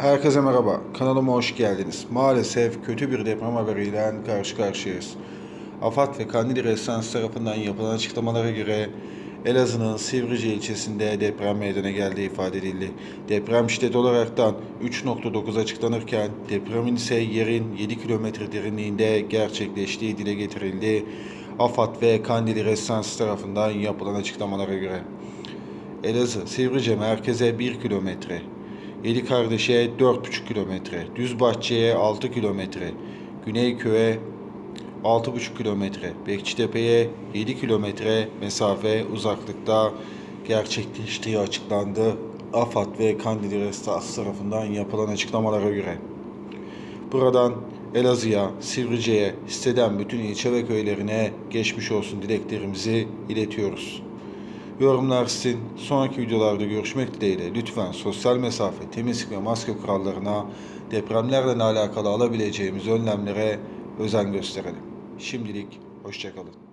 Herkese merhaba, kanalıma hoş geldiniz. Maalesef kötü bir deprem haberiyle karşı karşıyayız. AFAD ve Kandili Residence tarafından yapılan açıklamalara göre Elazığ'ın Sivrice ilçesinde deprem meydana geldiği ifade edildi. Deprem şiddet olaraktan 3.9 açıklanırken depremin ise yerin 7 kilometre derinliğinde gerçekleştiği dile getirildi. AFAD ve Kandili Residence tarafından yapılan açıklamalara göre. Elazığ, Sivrice merkeze 1 kilometre, Yedi Kardeş'e 4,5 kilometre, Düzbahçe'ye 6 kilometre, Güneyköy'e 6,5 kilometre, Bekçitepe'ye 7 kilometre mesafe uzaklıkta gerçekleştiği açıklandı. AFAD ve Kandili Restas tarafından yapılan açıklamalara göre. Buradan Elazığ'a, Sivrice'ye, siteden bütün ilçe ve köylerine geçmiş olsun dileklerimizi iletiyoruz. Yorumlar sizin. Sonraki videolarda görüşmek dileğiyle lütfen sosyal mesafe, temizlik ve maske kurallarına, depremlerle alakalı alabileceğimiz önlemlere özen gösterelim. Şimdilik hoşçakalın.